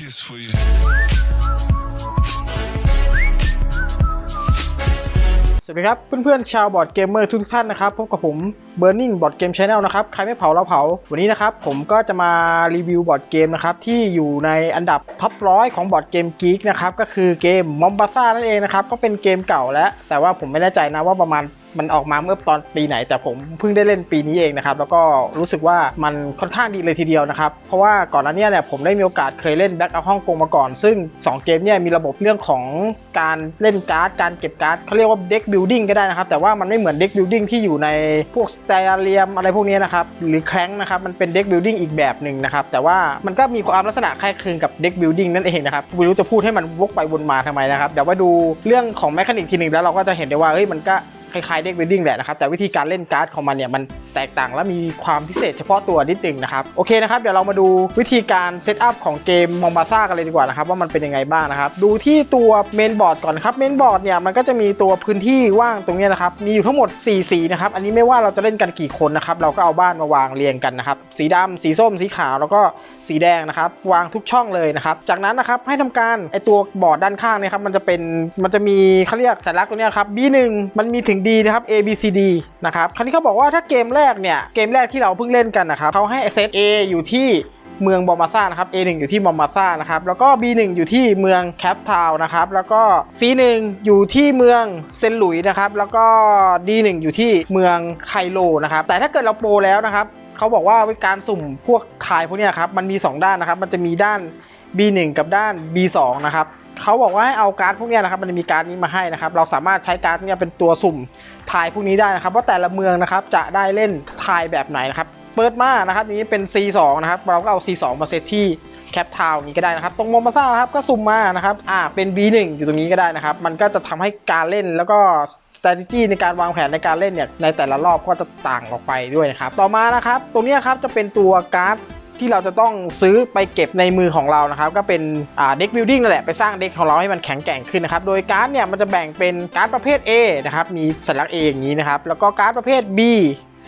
kiss for you. สวัสดีครับ เพื่อนๆ ชาวบอร์ดเกมเมอร์ทุกท่านนะครับพบกับผม Burning Board Game Channel นะครับ ใครไม่เผาเราเผา วันนี้นะครับ ผมก็จะมารีวิวบอร์ดเกมนะครับ ที่อยู่ในอันดับท็อปร้อยของบอร์ดเกมกีกนะครับ ก็คือเกมมอมบาซ่านั่นเองนะครับ ก็เป็นเกมเก่าแล้ว แต่ว่าผมไม่แน่ใจนะว่าประมาณ มันออกมาเมื่อตอนปีไหน แต่ผมเพิ่งได้เล่นปีนี้เองนะครับ แล้วก็รู้สึกว่ามันค่อนข้างดีเลยทีเดียวนะครับ เพราะว่าก่อนหน้านี้เนี่ยผมได้มีโอกาสเคยเล่นแบ็กอัพฮ่องกงมาก่อน ซึ่ง 2 เกมเนี่ยมีระบบเรื่องของการเล่นการ์ด การเก็บการ์ดเขาเรียกว่าเด็กบิลดิ้งก็ได้นะครับ แต่ว่ามันไม่เหมือนเด็กบิลดิ้งที่อยู่ในพวกสเตเรียมอะไรพวกนี้นะครับ หรือแคร้งนะครับ มันเป็นเด็กบิลดิ้งอีกแบบหนึ่งนะครับ แต่ว่ามันก็มีความลักษณะคล้ายคลึงกับเด็กบิลดิ้งนั่นเองนะครับ ไม่รู้จะพูดให้มันวกไปวนมาทำไมนะครับ เดี๋ยวมาดูเรื่องของแมคานิกทีหนึ่งแล้วเราก็จะเห็นได้ว่า เฮ้ย มันก็ คล้ายๆเด็กบิลดิ้งแหละนะครับแต่วิธีการเล่นการ์ดของมันเนี่ยมัน แตกต่างและมีความพิเศษเฉพาะตัวนิดนึงนะครับ โอเคนะครับ เดี๋ยวเรามาดูวิธีการเซตอัพของเกมมอมบาซ่ากันเลยดีกว่านะครับว่ามันเป็นยังไงบ้างนะครับ ดูที่ตัวเมนบอร์ดก่อนครับเมนบอร์ดเนี่ยมันก็จะมีตัวพื้นที่ว่างตรงนี้นะครับมีอยู่ทั้งหมด 4 สีนะครับอันนี้ไม่ว่าเราจะเล่นกันกี่คนนะครับเราก็เอาบ้านมาวางเรียงกันนะครับสีดำสีส้ม สีขาวแล้วก็สีแดงนะครับวางทุกช่องเลยนะครับจากนั้นนะครับให้ทำการไอตัวบอร์ดด้านข้างเนี่ยครับมันจะเป็นมันจะมีเขาเรียกสัญลักษณ์ตรงนี้ครับ B1 มันมีถึง D นะครับ A B C D นะครับคราวนี้เขาบอกว่าถ้าเกมแรกเนี่ย เกมแรกที่เราเพิ่งเล่นกันนะครับเขาให้เซต A อยู่ที่เมืองบอมมาซ่านะครับ A1 อยู่ที่บอมมาซ่านะครับ แล้วก็ B1 อยู่ที่เมืองแคปทาวนะครับ แล้วก็ C1 อยู่ที่เมืองเซนหลุยนะครับ แล้วก็ D1 อยู่ที่เมืองไคโลนะครับ แต่ถ้าเกิดเราโปรแล้วนะครับเขาบอกว่าการสุ่มพวกทายพวกนี้ครับ มันมี 2 ด้านนะครับ มันจะมีด้าน B1 กับด้าน B2 นะครับเขาบอกว่าให้เอาการ์ดพวกนี้นะครับ มันจะมีการ์ดนี้มาให้นะครับ เราสามารถใช้การ์ดนี้เป็นตัวสุ่ม ทายพวกนี้ได้นะครับว่าแต่ละเมืองนะครับจะได้เล่นทายแบบไหนนะครับเปิดมานะครับนี้เป็น C2 นะครับเราก็เอา C2 มาเซตที่แคปทาวนี้ก็ได้นะครับ ตรงโมมาซ่านะครับก็สุ่มมานะครับอ่าเป็น B1 อยู่ตรงนี้ก็ได้นะครับ มันก็จะทำให้การเล่นแล้วก็ strategy ในการวางแผนในการเล่นเนี่ยในแต่ละรอบก็จะต่างออกไปด้วยนะครับ ต่อมานะครับ ตรงนี้ครับจะเป็นตัวการ์ด ที่เราจะต้องซื้อไปเก็บในมือของเรานะครับก็เป็นเด็กบิลดิ้งนั่นแหละไปสร้างเด็กของเราให้มันแข็งแกร่งขึ้นนะครับโดยการ์ดเนี่ยมันจะแบ่งเป็นการ์ดประเภท A นะครับมีสัญลักษณ์ A อย่างนี้นะครับแล้วก็การ์ดประเภท B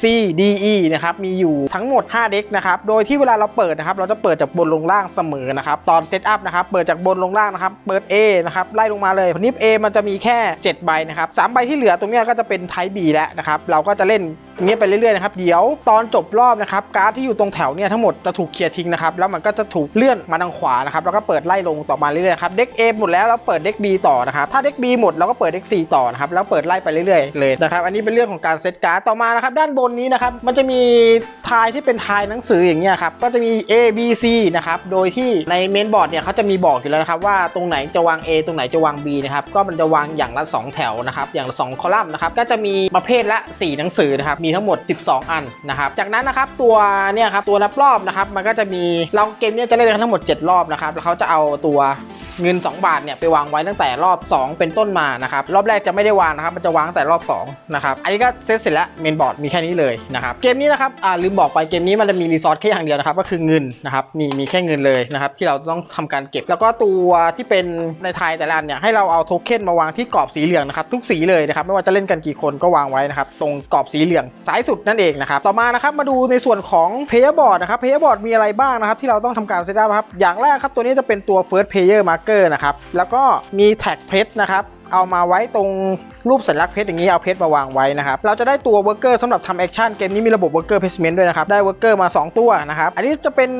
C D E นะครับมีอยู่ทั้งหมด 5 เด็กนะครับโดยที่เวลาเราเปิดนะครับเราจะเปิดจากบนลงล่างเสมอนะครับตอนเซตอัพนะครับเปิดจากบนลงล่างนะครับเปิด A นะครับไล่ลงมาเลยนิบ A มันจะมีแค่ 7 ใบนะครับสามใบที่เหลือตรงนี้ก็จะเป็นไทป์ B แล้วนะครับเราก็จะเล่นเงี้ยไปเรื่อยๆนะครับเดี๋ยวตอนจบรอบนะครับการ์ดที่อยู่ตรงแถวเนี่ยทั้งหมดจะถูกเคลียร์ทิ้งนะครับแล้วมันก็จะถูกเลื่อนมาทางขวานะครับแล้วก็เปิดไล่ลงต่อมาเรื่อยๆครับเด็ก A หมดแล้วแล้วเปิดเด็ก B ต่อนะครับถ้าเด็ก B หมดเราก็เปิดเด็ก C ต่อนะครับแล้วเปิดไล่ไปเรื่อยๆเลยนะครับอันนี้เป็นเรื่องของการเซตการ์ดต่อมานะครับด้านบนนี้นะครับมันจะมีทายที่เป็นทายหนังสืออย่างเงี้ยครับก็จะมี A B C นะครับโดยที่ในเมนบอร์ดเนี่ยเขาจะมีบอกอยู่แล้วนะครับว่าตรงไหนจะวาง A ตรงไหนจะวาง B นะครับก็มันจะวางอย่างละ 2 แถวนะครับอย่างละ2คอลัมน์นะครับก็จะมีประเภทละ 4 หนังสือนะครับมีทั้งหมด 12 อันนะครับจากนั้นนะครับตัวเนี่ยครับตัวนับรอบนะครับมันก็จะมีเราเกมเนี้จะเล่นกันทั้งหมด 7 รอบนะครับแล้วเขาจะเอาตัวเงิน 2 บาทเนี่ยไปวางไว้ตั้งแต่รอบ 2 เป็นต้นมานะครับรอบแรกจะไม่ได้วางนะครับมันจะวางตั้งแต่รอบ2นะครับอันนี้ก็เซตเสร็จแล้วเมนบอร์ดมีแค่นี้เลยนะครับเกมนี้นะครับอ่าลืมบอกไปเกมนี้มันจะมีรีซอสแค่อย่างเดียวนะครับก็คือเงินนะครับมีมีแค่เงินเลยนะครับที่เราต้องทำการเก็บ แล้วก็ตัวที่เป็นในไทยแต่ละอันเนี่ยให้เราเอาโทเค็นมาวางที่กรอบสีเหลืองนะครับทุกสีเลยนะครับไม่ว่าจะเล่นกันกี่คนก็วางไว้นะครับตรงกรอบสีเหลืองซ้ายสุดนั่นเองนะครับต่อมานะครับมาดูในส่วนของ player board นะครับ player board มีอะไรบ้างนะครับที่เราต้องทำการเซตอัพครับอย่างแรกครับตัวนี้จะเป็นตัว first player marker นะครับแล้วก็มีแท็กเพชรนะครับ เอามาไว้ตรงรูปสัญลักษณ์เพชรอย่างนี้เอาเพชรมาวางไว้นะครับเราจะได้ตัวเวอร์เกอร์สำหรับทำแอคชั่นเกมนี้มีระบบเวอร์เกอร์เพสเมนต์ด้วยนะครับได้เวอร์เกอร์มา 2 ตัวนะครับอันนี้จะเป็น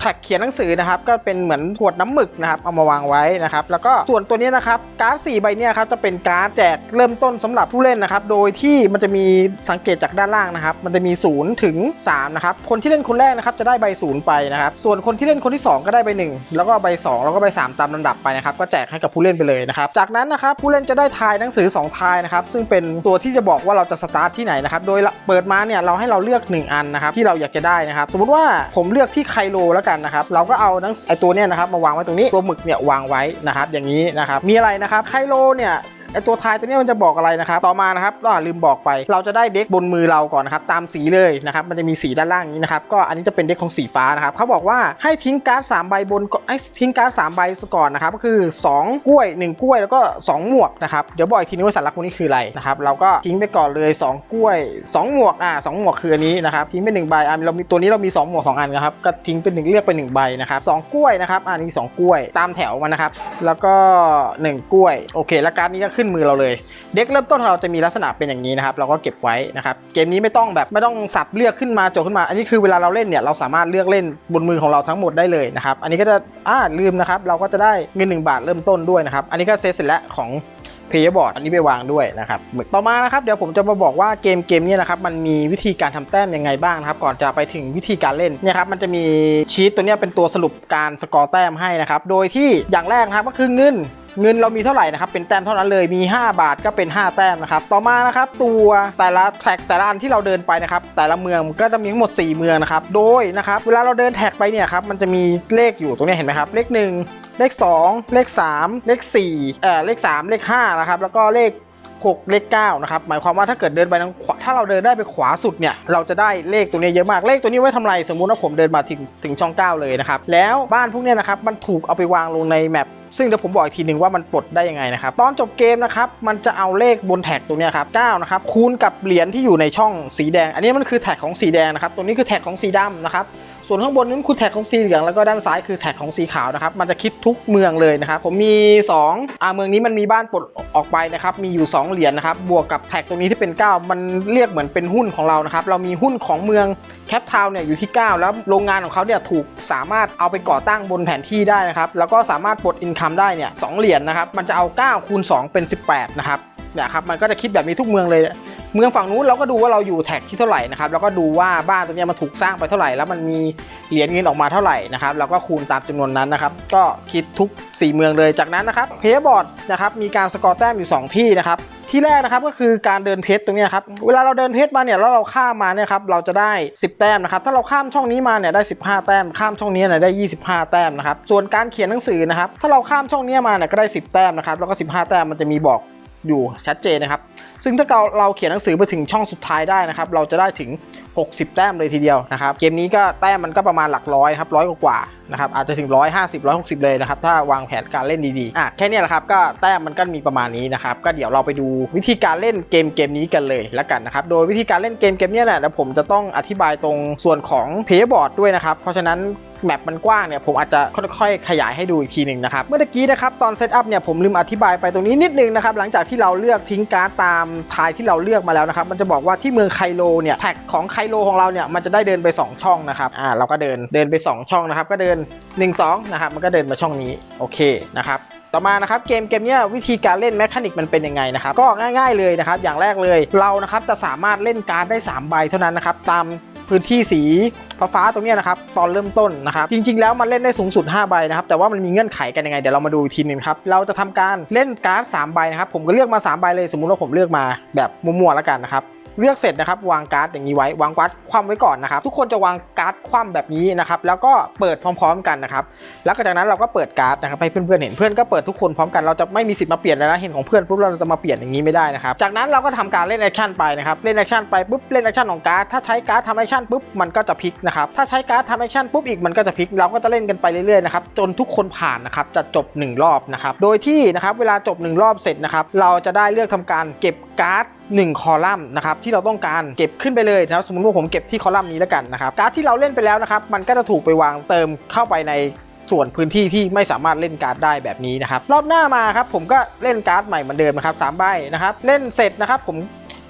แท็กเขียนหนังสือนะครับก็เป็นเหมือนขวดน้ำหมึกนะครับเอามาวางไว้นะครับแล้วก็ส่วนตัวนี้นะครับการ์ด4ใบเนี่ยครับจะเป็นการ์ดแจกเริ่มต้นสำหรับผู้เล่นนะครับโดยที่มันจะมีสังเกตจากด้านล่างนะครับมันจะมี 0 ถึง3นะครับคนที่เล่นคนแรกนะครับจะได้ใบ0ไปนะครับส่วนคนที่เล่นคนที่ 2 ก็ได้ใบ1แล้วก็ใบ 2 แล้วก็ใบ 3 ตามลำดับไปนะครับก็แจกให้กับผู้เล่นไปเลยนะครับจากนั้นนะครับผู้เล่นจะได้ทายหนังสือ 2 ทายนะครับซึ่งเป็นตัวที่จะบอกว่าเราจะสตาร์ทที่ไหนนะครับโดยเปิดมาเนี่ยเราให้เราเลือก 1 อันนะครับที่เราอยากจะได้นะครับสมมติว่าผมเลือกที่ไคโลแล้วกันนะครับเราก็เอาตั้งไอตัวเนี้ยนะครับมาวางไว้ตรงนี้ตัวหมึกเนี่ยวางไว้นะครับอย่างนี้นะครับมีอะไรนะครับไคโลเนี่ย ไอตัวทายตัวนี้มันจะบอกอะไรนะครับ ต่อมานะครับก็ลืมบอกไป เราจะได้เด็กบนมือเราก่อนนะครับ ตามสีเลยนะครับ มันจะมีสีด้านล่างนี้นะครับ ก็อันนี้จะเป็นเด็กของสีฟ้านะครับ เขาบอกว่าให้ทิ้งการ์ดสามใบบนก่อนให้ทิ้งการ์ดสามใบก่อนนะครับ ก็คือ 2 กล้วย 1 กล้วย แล้วก็ 2 หมวกนะครับ เดี๋ยวบอกอีกทีนึงว่าสัญลักษณ์พวกนี้คืออะไรนะครับ เราก็ทิ้งไปก่อนเลย 2 กล้วย 2 หมวก อ่าสองหมวกคืออันนี้นะครับ ทิ้งไป1ใบ อ่าเรามีตัวนี้เรามี 2 หมวก2อันนะครับ ก็ทิ้งเป็นหนึ่งเลือกไป1ใบนะครับสองกล้วยนะครับอ่านี่สองกล้วยตามแถวมันนะครับ แล้วก็ 1 กล้วย โอเค แล้วการนี้ก็ขึ้นมือเราเลย เด็กเริ่มต้นของเราจะมีลักษณะเป็นอย่างนี้นะครับ เราก็เก็บไว้นะครับ เกมนี้ไม่ต้องแบบไม่ต้องสับเลือกขึ้นมาโจขึ้นมา อันนี้คือเวลาเราเล่นเนี่ยเราสามารถเลือกเล่นบนมือของเราทั้งหมดได้เลยนะครับ อันนี้ก็จะอ่าลืมนะครับ เราก็จะได้เงิน 1 บาทเริ่มต้นด้วยนะครับ อันนี้ก็เซตเสร็จแล้วของเพย์บอร์ดอันนี้ไปวางด้วยนะครับ ต่อมานะครับเดี๋ยวผมจะมาบอกว่าเกมเกมนี้นะครับมันมีวิธีการทำแต้มยังไงบ้างนะครับ ก่อนจะไปถึงวิธีการเล่นเนี่ยครับมันจะมีชีตตัวเนี้ยเป็นตัวสรุปการสกอร์แต้มให้นะครับ โดยที่อย่างแรกนะครับก็คือเงิน เงินเรามีเท่าไหร่นะครับเป็นแต้มเท่านั้นเลยมี 5 บาทก็เป็น 5 แต้มนะครับต่อมานะครับตัวแต่ละแท็กแต่ละอันที่เราเดินไปนะครับแต่ละเมืองก็จะมีทั้งหมด 4 เมืองนะครับโดยนะครับเวลาเราเดินแท็กไปเนี่ยครับมันจะมีเลขอยู่ตรงนี้เห็นไหมครับเลข 1 เลข 2 เลข 3 เลข4เอ่อเลข 3 เลข5นะครับแล้วก็เลข 6 เลข9นะครับหมายความว่าถ้าเกิดเดินไปทางขวาถ้าเราเดินได้ไปขวาสุดเนี่ยเราจะได้เลขตัวนี้เยอะมากเลขตัวนี้ไว้ทำไรสมมุติว่าผมเดินมาถึงถึงช่อง 9 เลยนะครับแล้วบ้านพวกนี้นะครับมันถูกเอาไปวางลงในแมปซึ่งเดี๋ยวผมบอกอีกทีหนึ่งว่ามันปลดได้ยังไงนะครับ ตอนจบเกมนะครับ มันจะเอาเลขบนแท็กตรงนี้ครับ9นะครับคูณกับเหรียญที่อยู่ในช่องสีแดง อันนี้มันคือแท็กของสีแดงนะครับตัวนี้คือแท็กของสีดำนะครับ ส่วนข้างบนนั้นคือแท็กของสีเหลืองแล้วก็ด้านซ้ายคือแท็กของสีขาวนะครับมันจะคิดทุกเมืองเลยนะครับผมมี2อ่าเมืองนี้มันมีบ้านปลดออกไปนะครับมีอยู่ 2 เหรียญนะครับบวกกับแท็กตรงนี้ที่เป็น 9 มันเรียกเหมือนเป็นหุ้นของเรานะครับเรามีหุ้นของเมืองแคปทาวน์เนี่ยอยู่ที่ 9 แล้วโรงงานของเขาเนี่ยถูกสามารถเอาไปก่อตั้งบนแผนที่ได้นะครับแล้วก็สามารถปลดอินคัมได้เนี่ยสเหรียญนะครับมันจะเอา9คูณ2เป็น 18นะครับ เนี่ยครับมันก็จะคิดแบบนี้ทุกเมืองเลย เมืองฝั่งนู้นเราก็ดูว่าเราอยู่แท็กที่เท่าไหร่นะครับแล้วก็ดูว่าบ้านตัวนี้มันถูกสร้างไปเท่าไหร่ แล้วมันมีเหรียญเงินออกมาเท่าไหร่นะครับแล้วก็คูณตามจำนวนนั้นนะครับก็คิดทุก 4 เมืองเลยจากนั้นนะครับเพย์บอร์ดนะครับมีการสกอร์แต้มอยู่ 2 ที่นะครับที่แรกนะครับก็คือการเดินเพชรตรงนี้ครับเวลาเราเดินเพชรมาเนี่ยแล้วเราข้ามมาเนี่ยครับเราจะได้ 10 แต้มนะครับถ้าเราข้ามช่องนี้มาเนี่ยได้ 15 แต้ม ข้ามช่องนี้เนี่ยได้ 25 แต้มนะครับส่วนการเขียนหนังสือนะครับถ้าเราข้ามช่องนี้มาเนี่ยก็ได้ 10 แต้มนะครับแล้วก็ 15 แต้มมันจะมีบอก อยู่ชัดเจนนะครับ ซึ่งถ้าเราเราเขียนหนังสือไปถึงช่องสุดท้ายได้นะครับ เราจะได้ถึง 60 แต้มเลยทีเดียวนะครับ เกมนี้ก็แต้มมันก็ประมาณหลักร้อยครับร้อยกว่าๆนะครับอาจจะถึง 150 160 เลยนะครับ ถ้าวางแผนการเล่นดีๆอะแค่นี้แหละครับ ก็แต้มมันก็มีประมาณนี้นะครับ ก็เดี๋ยวเราไปดูวิธีการเล่นเกมเกมนี้กันเลยแล้วกันนะครับ โดยวิธีการเล่นเกมเกมนี้แหละเดี๋ยวผมจะต้องอธิบายตรงส่วนของเพย์บอร์ดด้วยนะครับ เพราะฉะนั้นแมปมันกว้างเนี่ยผมอาจจะค่อยๆ ขยายให้ดูอีกทีหนึ่งนะครับ เมื่อกี้นะครับตอนเซตอัพเนี่ยผมลืมอธิบายไปตรงนี้นิดนึงนะครับหลังจากที่เราเลือกทิ้งการ์ดตามทายที่เราเลือกมาแล้วนะครับ มันจะบอกว่าที่เมืองไคโลเนี่ยแท็กของไคโลของเราเนี่ยมันจะได้เดินไป 2 ช่องนะครับอ่าเราก็เดินเดินไป 2 ช่องนะครับ ก็เดิน 1 2นะครับมันก็เดินมาช่องนี้โอเคนะครับต่อมานะครับเกมเกมนี้วิธีการเล่นแมคานิกมันเป็นยังไงนะครับก็ง่าย ๆเลยนะครับอย่างแรกเลยเรานะครับจะสามารถเล่นการ์ดได้ 3 ใบเท่านั้นนะครับตาม พื้นที่สีฟ้าๆตรงนี้นะครับตอนเริ่มต้นนะครับจริง ๆ แล้วมันเล่นได้สูงสุด 5 ใบนะครับแต่ว่ามันมีเงื่อนไขกันยังไงเดี๋ยวเรามาดูทีนึงครับเราจะทำการเล่นการ์ด3ใบนะครับผมก็เลือกมา 3 ใบเลยสมมุติว่าผมเลือกมาแบบมั่วๆแล้วกันนะครับ เลือกเสร็จนะครับวางการ์ดอย่างนี้ไว้วางการ์ดคว่ำไว้ก่อนนะครับ ทุกคนจะวางการ์ดคว่ำแบบนี้นะครับ แล้วก็เปิดพร้อม ๆ กันนะครับ แล้วจากนั้นเราก็เปิดการ์ดนะครับให้เพื่อนๆเห็นเพื่อนก็เปิดทุกคนพร้อมกันเราจะไม่มีสิทธิ์มาเปลี่ยนเลยนะเห็นของเพื่อนปุ๊บเราจะมาเปลี่ยนอย่างนี้ไม่ได้นะครับจากนั้นเราก็ทำการเล่นแอคชั่นไปนะครับเล่นแอคชั่นไปปุ๊บเล่นแอคชั่นของการ์ดถ้าใช้การ์ดทำแอคชั่นปุ๊บมันก็จะพลิกนะครับถ้าใช้การ์ดทำแอคชั่นปุ๊บอีกมันก็จะพลิกเราก็จะเล่นกันไปเรื่อยๆนะครับจนทุกคนผ่านนะครับจะจบหนึ่งรอบนะครับโดยที่นะครับเวลาจบหนึ่งรอบเสร็จนะครับเราจะได้เลือกทำการเก็บการ์ด 1 คอลัมน์นะครับที่เราต้องการเก็บขึ้นไปเลยนะครับสมมติว่าผมเก็บที่คอลัมน์นี้แล้วกันนะครับการ์ดที่เราเล่นไปแล้วนะครับมันก็จะถูกไปวางเติมเข้าไปในส่วนพื้นที่ที่ไม่สามารถเล่นการ์ดได้แบบนี้นะครับรอบหน้ามาครับผมก็เล่นการ์ดใหม่เหมือนเดิมนะครับสามใบนะครับเล่นเสร็จนะครับผม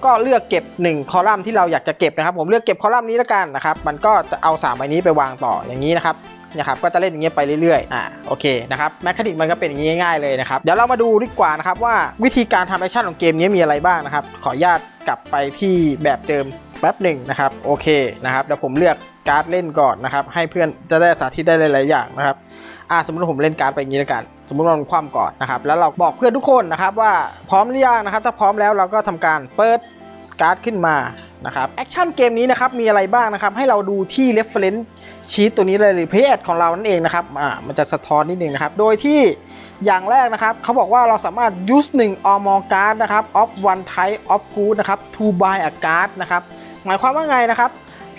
ก็เลือกเก็บ 1 คอลัมน์ที่เราอยากจะเก็บนะครับ ผมเลือกเก็บคอลัมน์นี้แล้วกันนะครับ มันก็จะเอา3ใบนี้ไปวางต่ออย่างนี้นะครับ นะครับก็จะเล่นอย่างเงี้ยไปเรื่อยๆอ่าโอเคนะครับแมคานิกมันก็เป็นอย่างงี้ง่ายๆเลยนะครับเดี๋ยวเรามาดูดีกว่านะครับว่าวิธีการทำแอคชั่นของเกมนี้มีอะไรบ้างนะครับขออนุญาตกลับไปที่แบบเดิมแป๊บหนึ่งนะครับโอเคนะครับเดี๋ยวผมเลือกการ์ดเล่นก่อนนะครับให้เพื่อนจะได้สาธิตได้หลายๆอย่างนะครับอ่าสมมติว่าผมเล่นการ์ดไปอย่างนี้แล้วกัน สมมติว่ามันคว่ำก่อนนะครับแล้วเราบอกเพื่อนทุกคนนะครับว่าพร้อมหรือยังนะครับถ้าพร้อมแล้วเราก็ทำการเปิดการ์ดขึ้นมานะครับแอคชั่นเกมนี้นะครับมีอะไรบ้างนะครับให้เราดูที่ reference ชีตตัวนี้เลยหรือเพจของเรานั่นเองนะครับอ่ามันจะสะท้อนนิดนึงนะครับ โดยที่อย่างแรกนะครับเขาบอกว่าเราสามารถ use 1 or more card นะครับ of one type of good นะครับ to buy a card นะครับหมายความว่าไงนะครับ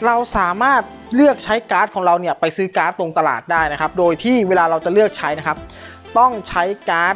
เราสามารถเลือกใช้การ์ดของเราเนี่ยไปซื้อการ์ดตรงตลาดได้นะครับ โดยที่เวลาเราจะเลือกใช้นะครับ ต้องใช้การ์ด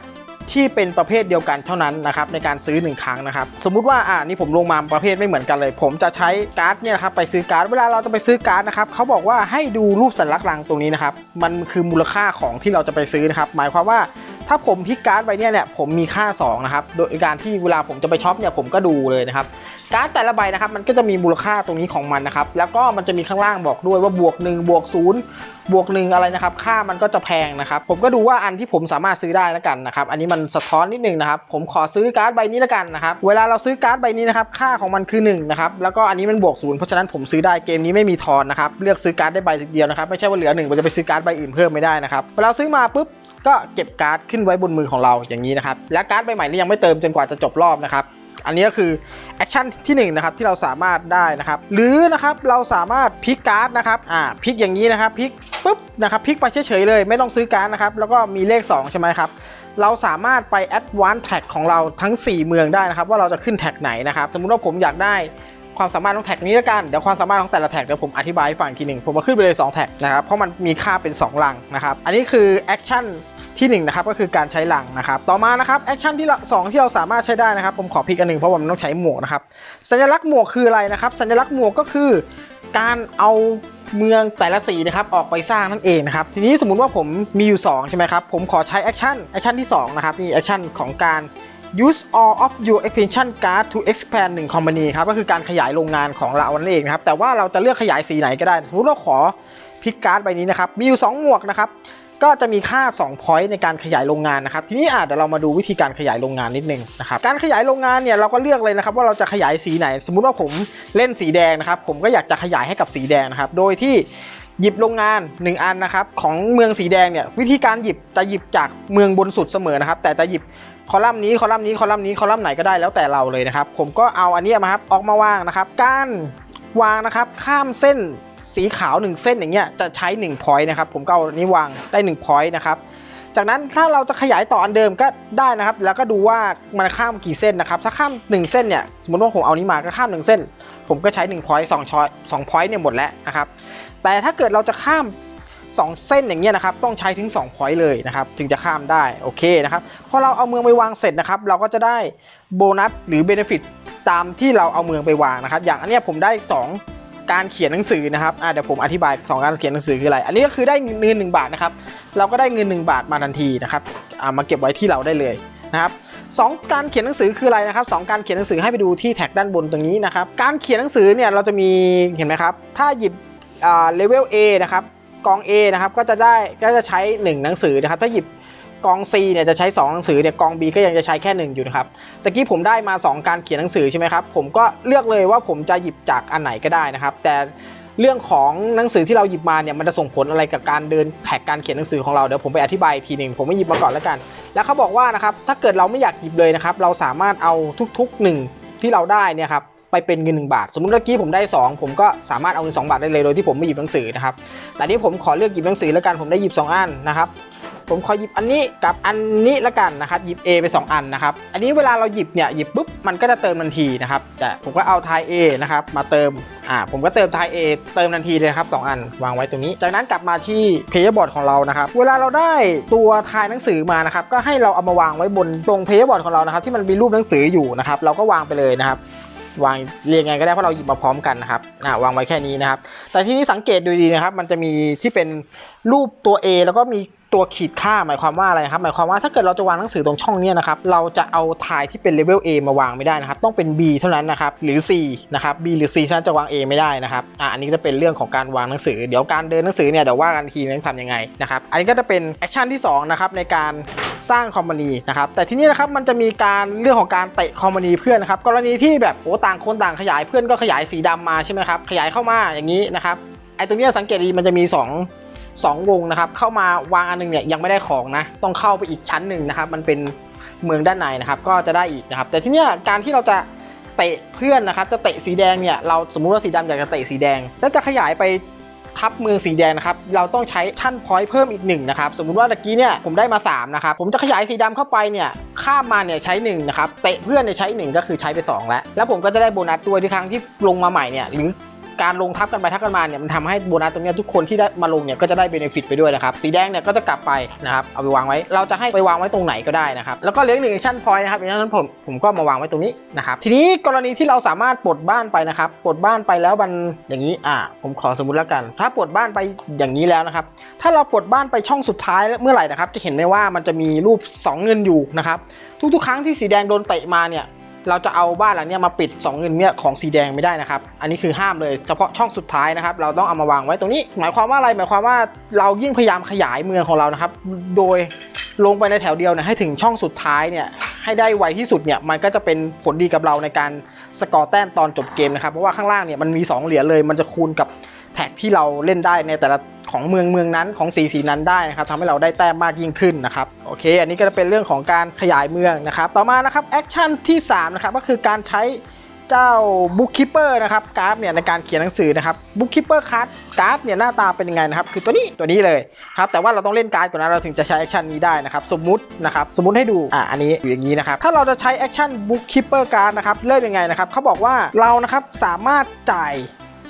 ที่เป็นประเภทเดียวกันเท่านั้นนะครับในการซื้อ 1 ครั้งนะครับ สมมุติว่าอ่านี่ผมลงมาประเภทไม่เหมือนกันเลย ผมจะใช้การ์ดเนี่ยครับไปซื้อการ์ดเวลาเราจะไปซื้อการ์ดนะครับเขาบอกว่าให้ดูรูปสัญลักษณ์รังตรงนี้นะครับมันคือมูลค่าของที่เราจะไปซื้อนะครับหมายความว่าถ้าผมพิกการ์ดไปเนี่ยเนี่ยผมมีค่า2นะครับโดยการที่เวลาผมจะไปช็อปเนี่ยผมก็ดูเลยนะครับ การ์ดแต่ละใบนะครับมันก็จะมีมูลค่าตรงนี้ของมันนะครับ แล้วก็มันจะมีข้างล่างบอกด้วยว่าบวก1บวก0บวก1อะไรนะครับ ค่ามันก็จะแพงนะครับ ผมก็ดูว่าอันที่ผมสามารถซื้อได้แล้วกันนะครับ อันนี้มันสะท้อนนิดนึงนะครับ ผมขอซื้อการ์ดใบนี้แล้วกันนะครับ เวลาเราซื้อการ์ดใบนี้นะครับ ค่าของมันคือ1นะครับ แล้วก็อันนี้มันบวก0เพราะฉะนั้นผมซื้อได้เกมนี้ไม่มีทอนนะครับ เลือกซื้อการ์ดได้ใบเดียวนะครับ ไม่ใช่ว่าเหลือหนึ่งจะไปซื้อการ์ดใบอื่นเพิ่มไม่ได้นะครับ เวลาซื้อมาปุ๊บก็เก็บการ์ดขึ้นไว้บนมือของเราอย่างนี้นะครับ และการ์ดใบใหม่นี้ยังไม่เติมจนกว่าจะจบรอบนะครับ อันนี้ก็คือแอคชั่นที่1นงนะครับที่เราสามารถได้นะครับหรือนะครับเราสามารถพลิกการ์ดนะครับอ่าพลิกอย่างนี้นะครับพลิกปุ๊บนะครับพลิกไปเฉยๆเลย ไม่ต้องซื้อการ์ดนะครับแล้วก็มีเลข 2 ใช่ไหมครับเราสามารถไป Advanced Tag ของเราทั้ง 4 เมืองได้นะครับ ว่าเราจะขึ้นแท็กไหนนะครับสมมุติว่าผมอยากได้ความสามารถของแท็กนี้แล้วกัน เดี๋ยวความสามารถของแต่ละแท็กเดี๋ยวผมอธิบายให้ฟังทีหนึ่งผมมาขึ้นไปเลย 2 แท็กนะครับ เพราะมันมีค่าเป็น2ลังนะครับ อันนี้คือแอคชั่น ที่1นะครับก็คือการใช้หลังนะครับต่อมานะครับแอคชั่นที่สองที่เราสามารถใช้ได้นะครับผมขอพิกอันหนึ่งเพราะว่ามันต้องใช้หมวกนะครับสัญลักษณ์หมวกคืออะไรนะครับ สัญลักษณ์หมวกก็คือ การเอาเมืองแต่ละสีนะครับออกไปสร้างนั่นเองนะครับทีนี้สมมุติว่าผมมีอยู่ 2 ใช่ไหมครับผมขอใช้แอคชั่นแอคชั่นที่2นะครับนี่แอคชั่นของการ use all of your expansion card to expand 1 company ครับก็คือการขยายโรงงานของเรานั่นเองนะครับแต่ว่าเราจะเลือกขยายสีไหนก็ได้สมมติเราขอพิกการ์ดใบนี้นะครับมีอยู่ 2 หมวกนะครับ ก็จะมีค่า2 point ในการขยายโรงงานนะครับ ทีนี้อะเดี๋ยวเรามาดูวิธีการขยายโรงงานนิดนึงนะครับ การขยายโรงงานเนี่ยเราก็เลือกเลยนะครับว่าเราจะขยายสีไหน สมมุติว่าผมเล่นสีแดงนะครับ ผมก็อยากจะขยายให้กับสีแดงนะครับ โดยที่หยิบโรงงาน 1 อันนะครับของเมืองสีแดงเนี่ยวิธีการหยิบจะหยิบจากเมืองบนสุดเสมอนะครับ แต่จะหยิบคอลัมน์นี้คอลัมน์นี้คอลัมน์นี้คอลัมน์ไหนก็ได้แล้วแต่เราเลยนะครับ ผมก็เอาอันนี้มาครับออกมาวางนะครับ การวางนะครับข้ามเส้น สีขาว 1 เส้นอย่างเงี้ยจะใช้1 point นะครับผมก็เอาอันนี้วางได้1 point นะครับจากนั้นถ้าเราจะขยายต่ออันเดิมก็ได้นะครับ แล้วก็ดูว่ามันข้ามกี่เส้นนะครับ ถ้าข้าม 1 เส้นเนี่ยสมมติว่าผมเอานี้มาก็ข้าม 1 เส้น ผมก็ใช้1 point 2 ช้อย2 point เนี่ยหมดแล้วนะครับแต่ถ้าเกิดเราจะข้าม 2 เส้นอย่างเงี้ยนะครับต้องใช้ถึง 2 point เลยนะครับถึงจะข้ามได้โอเคนะครับพอเราเอาเมืองไปวางเสร็จนะครับเราก็จะได้โบนัสหรือเบนฟิตตามที่เราเอาเมืองไปวางนะครับ อย่างอันเนี้ยผมได้ 2 การเขียนหนังสือนะครับเดี๋ยวผมอธิบาย2การเขียนหนังสือคืออะไร อันนี้ก็คือได้เงินหนึ่งบาทนะครับ เราก็ได้เงิน 1 บาทมาทันทีนะครับามาเก็บไว้ที่เราได้เลยนะครับสองการเขียนหนังสือคืออะไรนะครับสองการเขียนหนังสือให้ไปดูที่แท็กด้านบนตรงนี้นะครับ การเขียนหนังสือเนี่ยเราจะมีเห็นไหมครับ ถ้าหยิบเลเวล A นะครับกอง A นะครับก็จะได้ก็จะใช้ 1 หนังสือนะครับ ถ้าหยิบ กอง C เนี่ยจะใช้ 2 หนังสือเนี่ยกอง B ก็ยังจะใช้แค่ 1 อยู่นะครับตะกี้ผมได้มา 2 การเขียนหนังสือใช่ไหมครับผมก็เลือกเลยว่าผมจะหยิบจากอันไหนก็ได้นะครับ แต่เรื่องของหนังสือที่เราหยิบมาเนี่ยมันจะส่งผลอะไรกับการเดินแท็กการเขียนหนังสือของเราเดี๋ยวผมไปอธิบายทีหนึ่งผมไม่หยิบมาก่อนแล้วกัน แล้วเขาบอกว่านะครับถ้าเกิดเราไม่อยากหยิบเลยนะครับเราสามารถเอาทุกๆหนึ่งที่เราได้เนี่ยครับไปเป็นเงิน 1 บาท สมมติเมื่อกี้ผมได้ 2 ผมก็สามารถเอาเงิน2บาทได้เลยโดยที่ผมไม่หยิบหนังสือนะครับแต่นี้ผมขอเลือกหยิบหนังสือแล้วกันผมได้หยิบ 2 อันนะครับ ผมขอหยิบอันนี้กับอันนี้ละกันนะครับหยิบ A ไป 2 อันนะครับอันนี้เวลาเราหยิบเนี่ยหยิบปุ๊บมันก็จะเติมทันทีนะครับแต่ผมก็เอาทาย A นะครับมาเติมอ่าผมก็เติมทาย A เติมทันทีเลยครับ 2 อันวางไว้ตรงนี้ จากนั้นกลับมาที่เพย์บอร์ดของเรานะครับเวลาเราได้ตัวทายหนังสือมานะครับก็ให้เราเอามาวางไว้บนตรงเพย์บอร์ดของเรานะครับที่มันมีรูปหนังสืออยู่นะครับเราก็วางไปเลยนะครับวางเรียงไงก็ได้เพราะเราหยิบมาพร้อมกันนะครับอ่าวางไว้แค่นี้นะครับ แต่ที่นี้สังเกตดูดีนะครับ มันจะมีที่เป็น รูปตัว A แล้วก็มีตัวขีดค่าหมายความว่าอะไรครับหมายความว่าถ้าเกิดเราจะวางหนังสือตรงช่องนี้นะครับเราจะเอาทายที่เป็นเลเวล A มาวางไม่ได้นะครับต้องเป็น B เท่านั้นนะครับหรือ C นะครับ B หรือ C เท่านั้นจะวาง A ไม่ได้นะครับอะอันนี้จะเป็นเรื่องของการวางหนังสือ เดี๋ยวการเดินหนังสือเนี่ยเดี๋ยวว่ากันทีนึงทำยังไงนะครับอันนี้ก็จะเป็นแอคชั่นที่สองนะครับในการสร้างคอมมานีนะครับแต่ที่นี่นะครับมันจะมีการเรื่องของการเตะคอมมานีเพื่อนนะครับกรณีที่แบบโอ้ต่างคนต่างขยายเพื่อนก็ขยายสีดำมาใช่ไหมครับขยายเข้ามาอย่างนี้นะครับไอ้ตรงนี้สังเกตดีมันจะมี 2 2 วงนะครับ เข้ามาวางอันหนึงเนี่ยยังไม่ได้ของนะ ต้องเข้าไปอีกชั้นหนึ่งนะครับ มันเป็นเมืองด้านในนะครับ ก็จะได้อีกนะครับ แต่ที่เนี้ยการที่เราจะเตะเพื่อนนะครับ จะเตะสีแดงเนี่ย เราสมมุติว่าสีดำอยากจะเตะสีแดง แล้วจะขยายไปทับเมืองสีแดงนะครับ เราต้องใช้ชั่นพอยต์เพิ่มอีกหนึ่งนะครับ สมมุติว่าตะกี้เนี่ยผมได้มา3นะครับ ผมจะขยายสีดำเข้าไปเนี่ย ข้ามมาเนี่ยใช้1นะครับ เตะเพื่อนเนี่ยใช้ 1 ก็คือใช้ไป 2 แล้ว แล้วผมก็จะได้โบนัสด้วยที่ครั้งที่ลงมาใหม่เนี่ย หรือ การลงทับกันไปทับกันมาเนี่ยมันทำให้โบนัสตรงนี้ทุกคนที่ได้มาลงเนี่ยก็จะได้เบนฟิตไปด้วยนะครับสีแดงเนี่ยก็จะกลับไปนะครับเอาไปวางไว้เราจะให้ไปวางไว้ตรงไหนก็ได้นะครับแล้วก็เหลืออกหนึ่งชั่นพอยนะครับอย่างนั้นผมผมก็มาวางไว้ตรงนี้นะครับทีนี้กรณีที่เราสามารถปลดบ้านไปนะครับปลดบ้านไปแล้วมันอย่างนี้อ่าผมขอสมมติแล้วกัน ถ้าปลดบ้านไปอย่างนี้แล้วนะครับถ้าเราปลดบ้านไปช่องสุดท้ายเมื่อไหร่นะครับจะเห็นไหมว่ามันจะมีรูป 2 เงินอยู่นะครับทุกๆ ครั้งที่สีแดงโดนเตะมาเนี่ย เราจะเอาบ้านหลังนี้มาปิด2เงินเนี่ยของสีแดงไม่ได้นะครับ อันนี้คือห้ามเลยเฉพาะช่องสุดท้ายนะครับ เราต้องเอามาวางไว้ตรงนี้ หมายความว่าอะไรหมายความว่าเรายิ่งพยายามขยายเมืองของเรานะครับ โดยลงไปในแถวเดียวเนี่ยให้ถึงช่องสุดท้ายเนี่ยให้ได้ไวที่สุดเนี่ยมันก็จะเป็นผลดีกับเราในการสกอร์แต้มตอนจบเกมนะครับเพราะว่าข้างล่างเนี่ยมันมี 2 เหรียญเลย มันจะคูณกับแท็กที่เราเล่นได้ในแต่ละ ของเมืองเมืองนั้นของสีสีนั้นได้นะครับทำให้เราได้แต้มมากยิ่งขึ้นนะครับโอเค อันนี้ก็จะเป็นเรื่องของการขยายเมืองนะครับ ต่อมานะครับแอคชั่นที่3นะครับก็คือการใช้เจ้า Bookkeeper นะครับการ์ดเนี่ยในการเขียนหนังสือนะครับ Bookkeeper ค a ร์ดการ์ดเนี่ยหน้าตาเป็นยังไงนะครับคือตัวนี้ตัวนี้เลยครับแต่ว่าเราต้องเล่นการ์ดก่อนนะเราถึงจะใช้แอคชั่นนี้ได้นะครับสมมุตินะครับสมมุติให้ดูอะอันนี้อยู่อย่างนี้นะครับถ้าเราจะใช้แอคชั่น Bookkeeper การ์ดนะครับเริ่มยังไงนะครับเขาบอกว่าเรานะครับสามารถจ่าย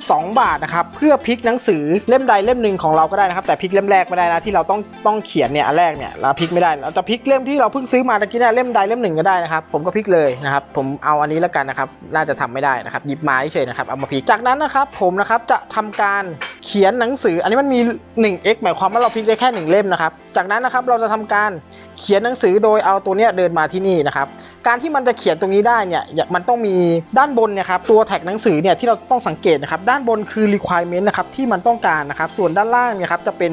2 บาทนะครับเพื่อพลิกหนังสือเล่มใดเล่มหนึ่งของเราก็ได้นะครับ แต่พลิกเล่มแรกไม่ได้นะที่เราต้องต้องเขียนเนี่ยอันแรกเนี่ยเราพลิกไม่ได้เราจะพลิกเล่มที่เราเพิ่งซื้อมาตะกี้เนี่ยเล่มใดเล่มหนึ่งก็ได้นะครับผมก็พลิกเลยนะครับผมเอาอันนี้แล้วกันนะครับน่าจะทำไม่ได้นะครับหยิบมาเฉยนะครับเอามาพลิกจากนั้นนะครับผมนะครับจะทำการเขียนหนังสือ อันนี้มันมี 1x หมายความว่าเราพลิกได้แค่หนึ่งเล่มนะครับ จากนั้นนะครับเราจะทำการเขียนหนังสือโดยเอาตัวเนี้ยเดินมาที่นี่นะครับการที่มันจะเขียนตรงนี้ได้เนี่ยอย่ามันต้องมีด้านบนเนี่ยครับตัวแท็กหนังสือเนี่ยที่เราต้องสังเกตนะครับด้านบนคือ requirement นะครับที่มันต้องการนะครับส่วนด้านล่างเนี่ยครับจะเป็น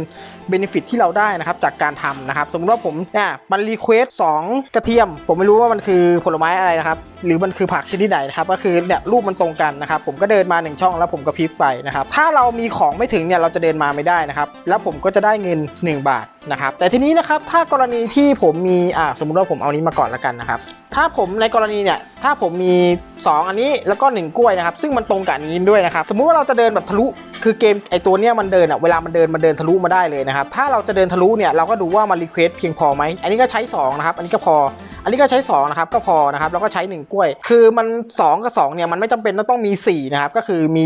benefit ที่เราได้นะครับจากการทำนะครับ สมมติว่าผมเนี่ยมัน request 2กระเทียม ผมไม่รู้ว่ามันคือผลไม้อะไรนะครับ หรือมันคือผักชนิดไหนนะครับ ก็คือเนี่ยรูปมันตรงกันนะครับ ผมก็เดินมา 1 ช่องแล้วผมก็พลิกไปนะครับ ถ้าเรามีของไม่ถึงเนี่ยเราจะเดินมาไม่ได้นะครับ แล้วผมก็จะได้เงิน 1 บาทนะครับ แต่ทีนี้นะครับถ้ากรณีที่ผมมีอ่าสมมุติว่าผมเอานี้มาก่อนแล้วกันนะครับ ถ้าผมในกรณีเนี่ยถ้าผมมี 2 อันนี้แล้วก็ 1 กล้วยนะครับ ซึ่งมันตรงกับอันนี้ด้วยนะครับ สมมุติว่าเราจะเดินแบบทะลุ คือเกมไอตัวเนี้ยมันเดินอะเวลามันเดินมันเดินทะลุมาได้เลยนะครับ ถ้าเราจะเดินทะลุเนี่ยเราก็ดูว่ามันรีเควสเพียงพอไหม อันนี้ก็ใช้2นะครับ อันนี้ก็พอ อันนี้ก็ใช้2นะครับก็พอนะครับ แล้วก็ใช้ 1 กล้วย คือมัน 2 กับ 2เนี่ยมันไม่จำเป็นต้องมี4นะครับ ก็คือมี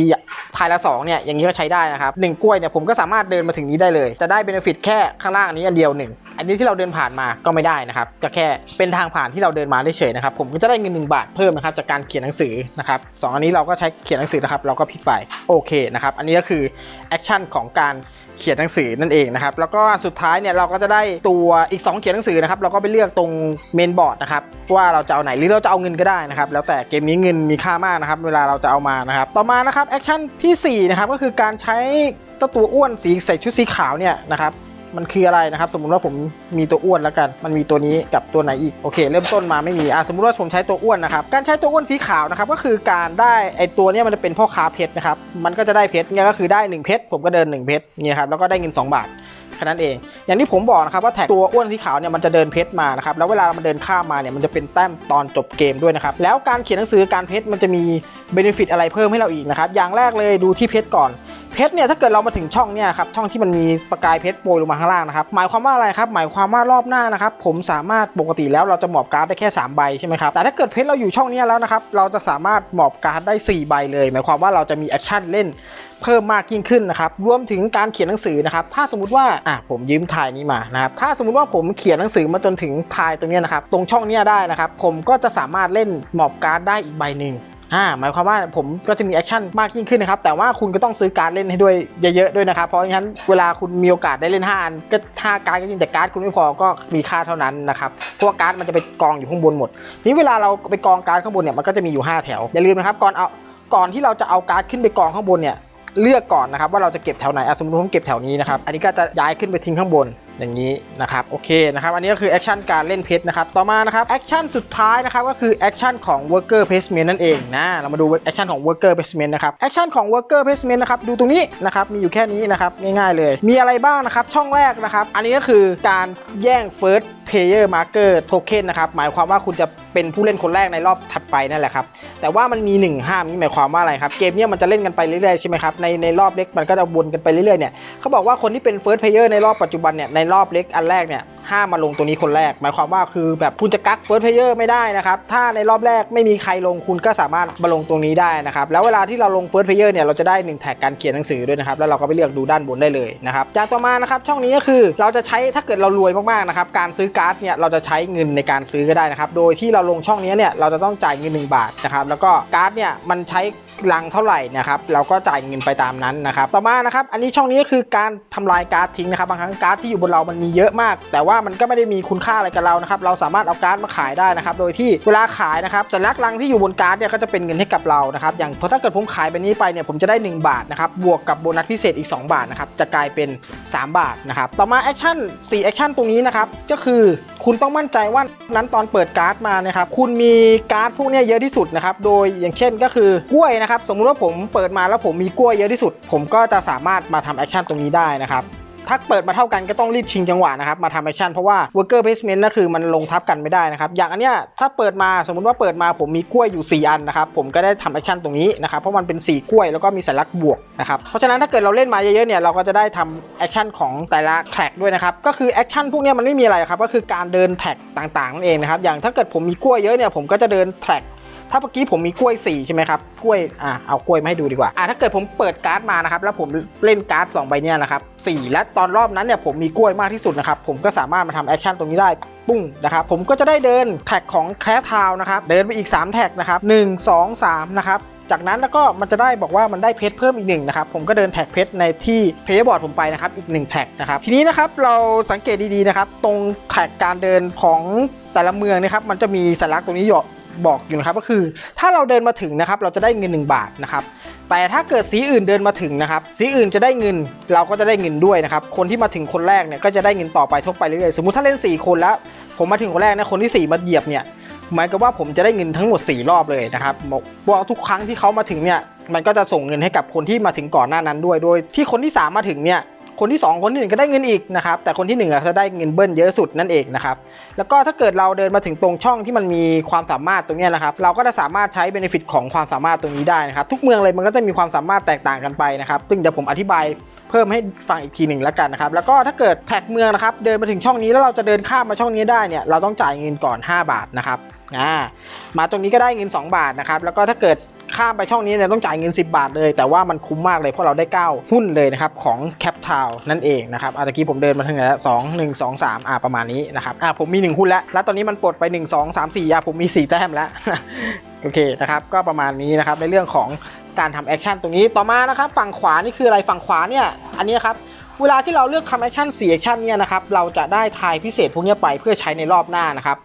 ทายละ2เนี่ยอย่างนี้ก็ใช้ได้นะครับ1กล้วยเนี่ยผมก็สามารถเดินมาถึงนี้ได้เลย จะได้เบนฟิตแค่ข้างล่างอันนี้อันเดียวหนึ่งอันนี้ที่เราเดินผ่านมาก็ไม่ได้นะครับจะแค่เป็นทางผ่านที่เราเดินมาได้เฉยนะครับผมก็จะได้เงิน1บาทเพิ่มนะครับจากการเขียนหนังสือนะครับสองอันนี้เราก็ใช้เขียนหนังสือนะครับเราก็พลิกไปโอเคนะครับอันนี้ก็คือแอคชั่นของการ เขียนหนังสือนั่นเองนะครับแล้วก็สุดท้ายเนี่ยเราก็จะได้ตัวอีก 2 เขียนหนังสือนะครับเราก็ไปเลือกตรงเมนบอร์ดนะครับว่าเราจะเอาไหนหรือเราจะเอาเงินก็ได้นะครับแล้วแต่เกมนี้เงินมีค่ามากนะครับเวลาเราจะเอามานะครับต่อมานะครับแอคชั่นที่4นะครับก็คือการใช้ตัวอ้วนสีใส่ชุดสีขาวเนี่ยนะครับ มันคืออะไรนะครับ สมมุติว่าผมมีตัวอ้วนแล้วกัน มันมีตัวนี้กับตัวไหนอีกโอเค เริ่มต้นมาไม่มีอะสมมุติว่าผมใช้ตัวอ้วนนะครับการใช้ตัวอ้วนสีขาวนะครับก็คือการได้ไอตัวเนี้ยมันจะเป็นพ่อค้าเพชรนะครับมันก็จะได้เพชรเนี่ยก็คือได้1เพชรผมก็เดิน1เพชรเนี่ยครับแล้วก็ได้เงิน 2 บาทแค่นั้นเอง อย่างที่ผมบอกนะครับว่าแท็กตัวอ้วนสีขาวเนี่ยมันจะเดินเพชรมานะครับ แล้วเวลามันเดินข้ามมาเนี่ยมันจะเป็นแต้มตอนจบเกมด้วยนะครับ แล้วการเขียนหนังสือการเพชรมันจะมีเบนฟิตอะไรเพิ่มให้เราอีกนะครับ อย่างแรกเลยดูที่เพชรก่อน เพชรเนี่ยถ้าเกิดเรามาถึงช่องเนี่ยครับช่องที่มันมีประกายเพชรโปรยลงมาข้างล่างนะครับหมายความว่าอะไรครับหมายความว่ารอบหน้านะครับผมสามารถปกติแล้วเราจะหมอบการ์ดได้แค่3ใบใช่ไหมครับแต่ถ้าเกิดเพชรเราอยู่ช่องนี้แล้วนะครับเราจะสามารถหมอบการ์ดได้ 4 ใบเลย หมายความว่าเราจะมีแอคชั่นเล่นเพิ่มมากยิ่งขึ้นนะครับ รวมถึงการเขียนหนังสือนะครับ ถ้าสมมติว่า อะ ผมยืมทายนี้มานะครับ ถ้าสมมติว่าผมเขียนหนังสือมาจนถึงทายตรงเนี้ยนะครับ ตรงช่องนี้ได้นะครับ ผมก็จะสามารถเล่นหมอบการ์ดได้อีกใบหนึ่ง อ่าหมายความว่าผมก็จะมีแอคชั่นมากยิ่งขึ้นนะครับแต่ว่าคุณก็ต้องซื้อการดเล่นให้ด้วยเยอะๆด้วยนะครับเพราะฉะนั้นเวลาคุณมีโอกาสได้เล่น5อันก็5การดก็จริงแต่การ์ดคุณไม่พอก็มีค่าเท่านั้นนะครับเพราะว่าการ์ดมันจะไปกองอยู่ข้างบนหมดทีนี้เวลาเราไปกองการ์ดข้างบนเนี่ยมันก็จะมีอยู่ 5 แถวอย่าลืมนะครับก่อนเอาก่อนที่เราจะเอาการ์ดขึ้นไปกองข้างบนเนี่ยเลือกก่อนนะครับว่าเราจะเก็บแถวไหนสมมติผมเก็บแถวนี้นะครับอันนี้ก็จะย้ายขึ้นไปทิ้งข้างบน อย่างนี้นะครับโอเคนะครับอันนี้ก็คือแอคชั่นการเล่นเพชรนะครับต่อมานะครับแอคชั่นสุดท้ายนะครับก็คือแอคชั่นของ worker placement นั่นเองนะเรามาดูแอคชั่นของ worker placement นะครับแอคชั่นของ worker placement นะครับดูตรงนี้นะครับมีอยู่แค่นี้นะครับง่ายๆเลย มีอะไรบ้างนะครับช่องแรกนะครับอันนี้ก็คือการแย่ง first player marker token นะครับหมายความว่าคุณจะเป็นผู้เล่นคนแรกในรอบถัดไปนั่นแหละครับแต่ว่ามันมี 1 ห้ามนี่หมายความว่าอะไรครับเกมเนี้ยมันจะเล่นกันไปเรื่อยๆใช่ไหมครับในในรอบเล็กมันก็จะวนกันไปเรื่อยๆเนี่ยเขาบอกว่าคนที่เป็น first player ในรอบปัจจุบันเนี่ยในรอบเล็กอันแรกเนี่ย ห้ามมาลงตัวนี้คนแรก หมายความว่าคือแบบคุณจะกัก first player ไม่ได้นะครับถ้าในรอบแรกไม่มีใครลงคุณก็สามารถมาลงตรงนี้ได้นะครับแล้วเวลาที่เราลง first player เนี่ยเราจะได้1แท็กการเขียนหนังสือด้วยนะครับแล้วเราก็ไปเลือกดูด้านบนได้เลยนะครับจากต่อมานะครับช่องนี้ก็คือเราจะใช้ถ้าเกิดเรารวยมากๆนะครับการซื้อการ์ดเนี่ยเราจะใช้เงินในการซื้อก็ได้นะครับโดยที่เราลงช่องนี้เนี่ยเราจะต้องจ่ายเงิน 1 บาทนะครับแล้วก็การ์ดเนี่ยมันใช้ ลังเท่าไหร่นะครับเราก็จ่ายเงินไปตามนั้นนะครับต่อมานะครับอันนี้ช่องนี้ก็คือการทำลายการ์ดทิ้งนะครับบางครั้งการ์ดที่อยู่บนเรามันมีเยอะมาก แต่ว่ามันก็ไม่ได้มีคุณค่าอะไรกับเรานะครับเราสามารถเอาการ์ดมาขายได้นะครับโดยที่เวลาขายนะครับสัญลักษณ์ลังที่อยู่บนการ์ดเนี่ยก็จะเป็นเงินให้กับเรานะครับอย่างพอถ้าเกิดผมขายไปนี้ไปเนี่ยผมจะได้ 1 บาทนะครับบวกกับโบนัสพิเศษอีก 2 บาทนะครับจะกลายเป็น 3 บาทนะครับต่อมาแอคชั่น4แอคชั่นตรงนี้นะครับก็คือ คุณต้องมั่นใจว่านั้นตอนเปิดการ์ดมานะครับคุณมีการ์ดพวกนี้เยอะที่สุดนะครับโดยอย่างเช่นก็คือกล้วยนะครับสมมุติว่าผมเปิดมาแล้วผมมีกล้วยเยอะที่สุด ผมก็จะสามารถมาทำแอคชั่นตรงนี้ได้นะครับ ถ้าเปิดมาเท่ากันก็ต้องรีบชิงจังหวะนะครับมาทำแอคชั่นเพราะว่า worker placement นั่นคือมันลงทับกันไม่ได้นะครับอย่างอันเนี้ยถ้าเปิดมาสมมุติว่าเปิดมาผมมีกล้วยอยู่ 4 อันนะครับผมก็ได้ทำแอคชั่นตรงนี้นะครับเพราะมันเป็น 4 กล้วยแล้วก็มีสัญลักษณ์บวกนะครับเพราะฉะนั้นถ้าเกิดเราเล่นมาเยอะๆเนี่ยเราก็จะได้ทำแอคชั่นของแต่ละแท็กด้วยนะครับก็คือแอคชั่นพวกนี้มันไม่มีอะไรครับก็คือการเดินแท็กต่างๆนั่นเองนะครับอย่างถ้าเกิดผมมีกล้วยเยอะเนี่ยผมก็จะเดินแท็ก ถ้าเมื่อกี้ผมมีกล้วย4ใช่ไหมครับกล้วยอะเอากล้วยมาให้ดูดีกว่าอะถ้าเกิดผมเปิดการ์ดมานะครับแล้วผมเล่นการ์ด2ใบเนี่ยนะครับ4และตอนรอบนั้นเนี่ยผมมีกล้วยมากที่สุดนะครับผมก็สามารถมาทำแอคชั่นตรงนี้ได้ปุ้งนะครับผมก็จะได้เดินแท็กของแคร์ทาวนะครับเดินไปอีก 3 แท็กนะครับ1 2 3นะครับจากนั้นแล้วก็มันจะได้บอกว่ามันได้เพชรเพิ่มอีกหนึ่งนะครับผมก็เดินแท็กเพชรในที่เพย์บอร์ดผมไปนะครับอีก1แท็กนะครับทีนี้นะครับเราสังเกตดีๆนะครับตรงแท็กการเดินของแต่ละเมืองนะครับมันจะมีสัญลักษณ์ตรงนี้อยู่ บอกอยู่นะครับก็คือ ถ้าเราเดินมาถึงนะครับ เราจะได้เงิน 1 บาทนะครับแต่ถ้าเกิดสีอื่นเดินมาถึงนะครับ สีอื่นจะได้เงินเราก็จะได้เงินด้วยนะครับ คนที่มาถึงคนแรกเนี่ยก็จะได้เงินต่อไปทบไปเรื่อยๆสมมุติถ้าเล่น 4 คนแล้ว ผมมาถึงคนแรกนะคนที่ 4 มาเหยียบเนี่ยหมายกับว่าผมจะได้เงินทั้งหมด 4 รอบเลยนะครับบอกว่าทุกครั้งที่เขามาถึงเนี่ยมันก็จะส่งเงินให้กับคนที่มาถึงก่อนหน้านั้นด้วย โดยที่คนที่ 3 มาถึงเนี่ย คนที่ 2 คนที่หนึ่งก็ได้เงินอีกนะครับแต่คนที่1นึ่งจะได้เงินเบิ้ลเยอะสุดนั่นเองนะครับแล้วก็ถ้าเกิดเราเดินมาถึงตรงช่องที่มันมีความสามารถตรงนี้นะครับเราก็จะสามารถใช้เบนฟิตของความสามารถตรงนี้ได้นะครับทุกเมืองเลยมันก็จะมีความสามารถแตกต่างกันไปนะครับซึ่งเดี๋ยวผมอธิบายเพิ่มให้ฟังอีกทีหนึ่งแล้วกันนะครับแล้วก็ถ้าเกิดแท็กเมืองนะครับเดินมาถึงช่องนี้แล้วเราจะเดินข้ามมาช่องนี้ได้เนี่ยเราต้องจ่ายเงินก่อน 5 บาทนะครับอ่ามาตรงนี้ก็ได้เงิน 2 บาทนะครับแล้วก็ถ้าเกิด ข้ามไปช่องนี้เนี่ยต้องจ่ายเงิน 10 บาทเลย แต่ว่ามันคุ้มมากเลยเพราะเราได้9หุ้นเลยนะครับของแคปทาวนั่นเองนะครับอะตะกี้ผมเดินมาถึงไหนแล้วสองหนึ่งสองสามอะประมาณนี้นะครับอะผมมี 1 หุ้นแล้ว แล้วตอนนี้มันปลดไป 1 2 3 4อะผมมี 4 แต้มแล้วโอเคนะครับก็ประมาณนี้นะครับในเรื่องของการทำแอคชั่นตรงนี้ต่อมานะครับฝั่งขวานี่คืออะไรฝั่งขวาเนี่ยอันนี้ครับเวลาที่เราเลือกทำแอคชั่น4แอคชั่นเนี่ยนะครับเราจะได้ทายพิเศษพวกนี้ไปเพื่อใช้ในรอบหน้านะครับ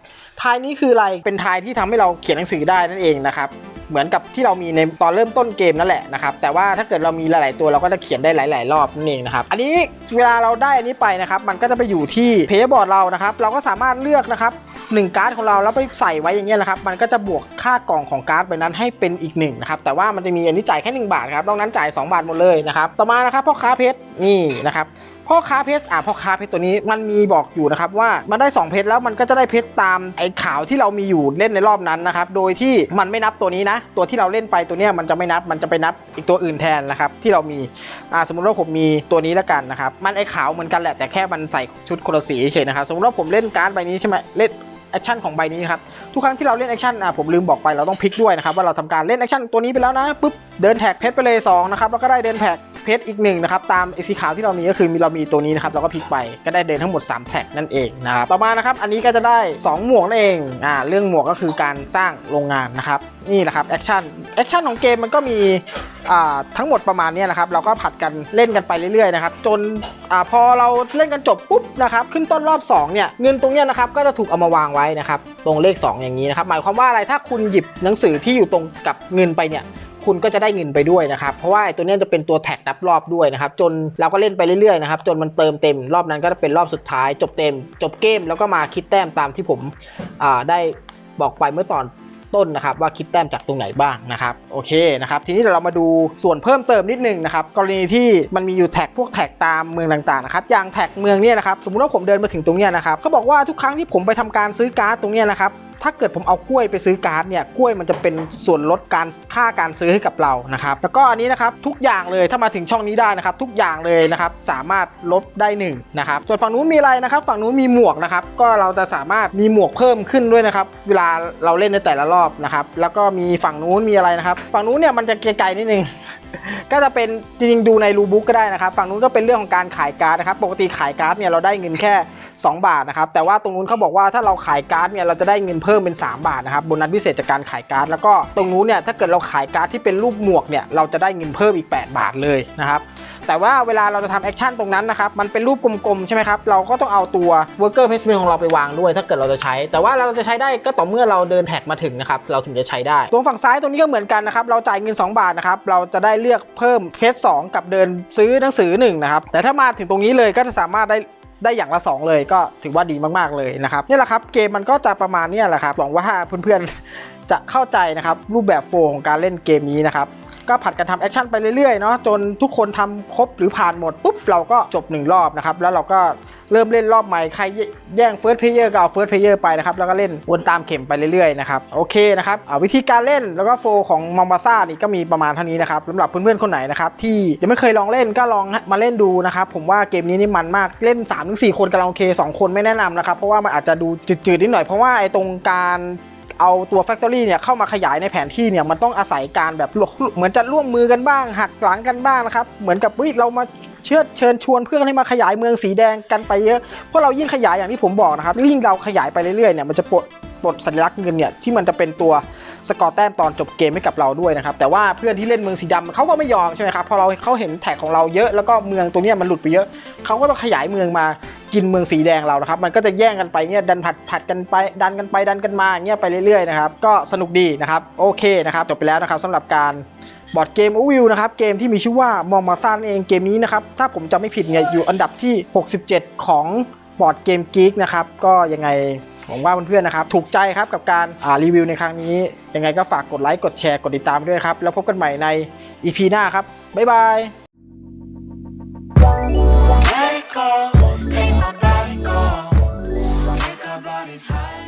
ทายนี้คืออะไรเป็นทายที่ทำให้เราเขียนหนังสือได้นั่นเองนะครับ เหมือนกับที่เรามีในตอนเริ่มต้นเกมนั่นแหละนะครับแต่ว่าถ้าเกิดเรามีหลาย ๆ ตัวเราก็จะเขียนได้หลาย ๆ รอบนั่นเองนะครับอันนี้เวลาเราได้อันนี้ไปนะครับมันก็จะไปอยู่ที่เพย์บอร์ดเรานะครับเราก็สามารถเลือกนะครับหนึ่งการ์ดของเราแล้วไปใส่ไว้อย่างเงี้ยนะครับมันก็จะบวกค่ากล่องของการ์ดใบนั้นให้เป็นอีกหนึ่งนะครับแต่ว่ามันจะมีอันนี้จ่ายแค่ 1 บาทครับนอกนั้นจ่าย 2 บาทหมดเลยนะครับต่อมานะครับพ่อค้าเพชรนี่นะครับ พ่อค้าเพชรอะพ่อค้าเพชรตัวนี้มันมีบอกอยู่นะครับว่ามันได้ 2 เพชรแล้วมันก็จะได้เพชรตามไอ้ขาวที่เรามีอยู่เล่นในรอบนั้นนะครับโดยที่มันไม่นับตัวนี้นะ ตัวที่เราเล่นไปตัวเนี้ยมันจะไม่นับมันจะไปนับอีกตัวอื่นแทนนะครับที่เรามีอ่าสมมติว่าผมมีตัวนี้แล้วกันนะครับมันไอ้ขาวเหมือนกันแหละแต่แค่มันใส่ชุดคนละสีเฉยนะครับสมมติว่าผมเล่นการ์ดใบนี้ใช่ไหมเล่นแอคชั่นของใบนี้ครับทุกครั้งที่เราเล่นแอคชั่นอะผมลืมบอกไปเราต้องพลิกด้วยนะครับว่าเราทำการเล่นแอคชั่นตัวนี้ไปแล้วนะปุ๊บเดินแท็กเพชรไปเลย2นะครับแล้วก็ได้เดินแท็ก เพชรอีกหนึ่งนะครับตามไอสีขาวที่เรามีก็คือมีเรามีตัวนี้นะครับเราก็พลิกไปก็ได้เดินทั้งหมด3แท็กนั่นเองนะครับต่อมานะครับอันนี้ก็จะได้ 2 หมวกนั่นเองอ่าเรื่องหมวกก็คือการสร้างโรงงานนะครับนี่แหละครับแอคชั่นแอคชั่นของเกมมันก็มีอ่าทั้งหมดประมาณนี้นะครับเราก็ผัดกันเล่นกันไปเรื่อยๆนะครับจนอ่าพอเราเล่นกันจบปุ๊บนะครับขึ้นต้นรอบ2เนี่ยเงินตรงเนี้ยนะครับก็จะถูกเอามาวางไว้นะครับตรงเลข 2 อย่างนี้นะครับหมายความว่าอะไรถ้าคุณหยิบหนังสือที่อยู่ตรงกับเงินไปเนี่ย คุณก็จะได้เงินไปด้วยนะครับเพราะว่าตัวนี้จะเป็นตัวแท็กนับรอบด้วยนะครับจนเราก็เล่นไปเรื่อยๆนะครับจนมันเติมเต็มรอบนั้นก็จะเป็นรอบสุดท้าย จบเต็ม จบเกมแล้วก็มาคิดแต้มตามที่ผมได้บอกไปเมื่อตอนต้นนะครับว่าคิดแต้มจากตรงไหนบ้างนะครับโอเคนะครับทีนี้เดี๋ยวเรามาดูส่วนเพิ่มเติมนิดนึงนะครับกรณีที่มันมีอยู่แท็กพวกแท็กตามเมืองต่างๆนะครับอย่างแท็กเมืองเนี่ยนะครับสมมุติว่าผมเดินมาถึงตรงเนี้ยนะครับเขาบอกว่าทุกครั้งที่ผมไปทำการซื้อการ์ดตรงเนี้ยนะครับ ถ้าเกิดผมเอากล้วยไปซื้อการ์ดเนี่ยกล้วยมันจะเป็นส่วนลดการค่าการซื้อให้กับเรานะครับแล้วก็อันนี้นะครับทุกอย่างเลยถ้ามาถึงช่องนี้ได้นะครับ ทุกอย่างเลยนะครับสามารถลดได้หนึ่งนะครับส่วนฝั่งนู้นมีอะไรนะครับ ฝั่งนู้นมีหมวกนะครับก็เราจะสามารถมีหมวกเพิ่มขึ้นด้วยนะครับเวลาเราเล่นในแต่ละรอบนะครับแล้วก็มีฝั่งนู้นมีอะไรนะครับ ฝั่งนู้นเนี่ยมันจะไกลๆนิดนึงก็จะเป็นจริงๆดูในรูบุ๊กก็ได้นะครับ ฝั่งนู้นก็เป็นเรื่องของการขายการ์ดนะครับ ปกติขายการ์ดเนี่ยเราได้เงินแค่ 2 บาทนะครับ แต่ว่าตรงนู้นเขาบอกว่าถ้าเราขายการ์ดเนี่ยเราจะได้เงินเพิ่มเป็น 3 บาทนะครับโบนัสพิเศษจากการขายการ์ดแล้วก็ตรงนู้นเนี่ยถ้าเกิดเราขายการ์ดที่เป็นรูปหมวกเนี่ยเราจะได้เงินเพิ่มอีก 8 บาทเลยนะครับแต่ว่าเวลาเราจะทำแอคชั่นตรงนั้นนะครับ มันเป็นรูปกลมๆ ใช่ไหมครับ เราก็ต้องเอาตัว worker placement ของเราไปวางด้วย ถ้าเกิดเราจะใช้ แต่ว่าเราจะใช้ได้ก็ต่อเมื่อเราเดินแท็กมาถึงนะครับ เราถึงจะใช้ได้ ตรงฝั่งซ้ายตรงนี้ก็เหมือนกันนะครับ เราจ่ายเงิน 2 บาทนะครับ เราจะได้เลือกเพิ่มเพจ2กับเดินซื้อหนังสือ1นะครับ แต่ถ้ามาถึงตรงนี้เลยก็จะสามารถได้ ได้อย่างละ 2 เลยก็ถือว่าดีมากๆเลยนะครับนี่แหละครับเกมมันก็จะประมาณนี้แหละครับหวังว่าเพื่อนๆจะเข้าใจนะครับรูปแบบโฟของการเล่นเกมนี้นะครับ ก็ผัดกันทำแอคชั่นไปเรื่อยๆเนาะจนทุกคนทำครบหรือผ่านหมดปุ๊บเราก็จบ 1 รอบนะครับ แล้วเราก็เริ่มเล่นรอบใหม่ใครแย่งเฟิร์สเพลเยอร์ก็เอาเฟิร์สเพลเยอร์ไปนะครับแล้วก็เล่นวนตามเข็มไปเรื่อยๆนะครับโอเคนะครับอ่าวิธีการเล่นแล้วก็โฟลของมอมบาซ่านี่ก็มีประมาณเท่านี้นะครับสำหรับเพื่อนๆคนไหนนะครับที่ยังไม่เคยลองเล่นก็ลองมาเล่นดูนะครับผมว่าเกมนี้นี่มันมากเล่น3-4คนกำลังโอเค2คนไม่แนะนำนะครับเพราะว่ามันอาจจะดูจืดๆนิดหน่อยเพราะว่าไอ้ตรงการ เอาตัว Factory เนี่ยเข้ามาขยายในแผนที่เนี่ยมันต้องอาศัยการแบบเหมือนจะร่วมมือกันบ้างหักหลังกันบ้างนะครับ เหมือนกับเฮ้ยเรามาเชิญเชิญชวนเพื่อนให้มาขยายเมืองสีแดงกันไปเยอะเพราะเรายิ่งขยายอย่างที่ผมบอกนะครับยิ่งเราขยายไปเรื่อยๆเนี่ยมันจะปลดปลดสัญลักษณ์เงินเนี่ยที่มันจะเป็นตัว สกอร์แต้มตอนจบเกมให้กับเราด้วยนะครับแต่ว่าเพื่อนที่เล่นเมืองสีดำเขาก็ไม่ยอมใช่ไหมครับพอเราเขาเห็นแท็กของเราเยอะแล้วก็เมืองตัวนี้มันหลุดไปเยอะเขาก็ต้องขยายเมืองมากินเมืองสีแดงเรานะครับมันก็จะแย่งกันไปเงี้ยดันผัดผัดกันไปดันกันไปดันกันมาเงี้ยไปเรื่อยๆนะครับก็สนุกดีนะครับโอเคนะครับจบไปแล้วนะครับสำหรับการบอร์ดเกมอวิวนะครับเกมที่มีชื่อว่ามองมาซ่านั่นเองเกมนี้นะครับถ้าผมจำไม่ผิดเนี่ยอยู่อันดับที่ 67 ของบอร์ดเกมกีกนะครับก็ยังไง หวังว่าเพื่อนๆนะครับ ถูกใจครับกับการรีวิวในครั้งนี้ ยังไงก็ฝากกดไลค์กดแชร์กดติดตามด้วยครับ แล้วพบกันใหม่ใน EP หน้าครับ บ๊ายบาย Take bodies high.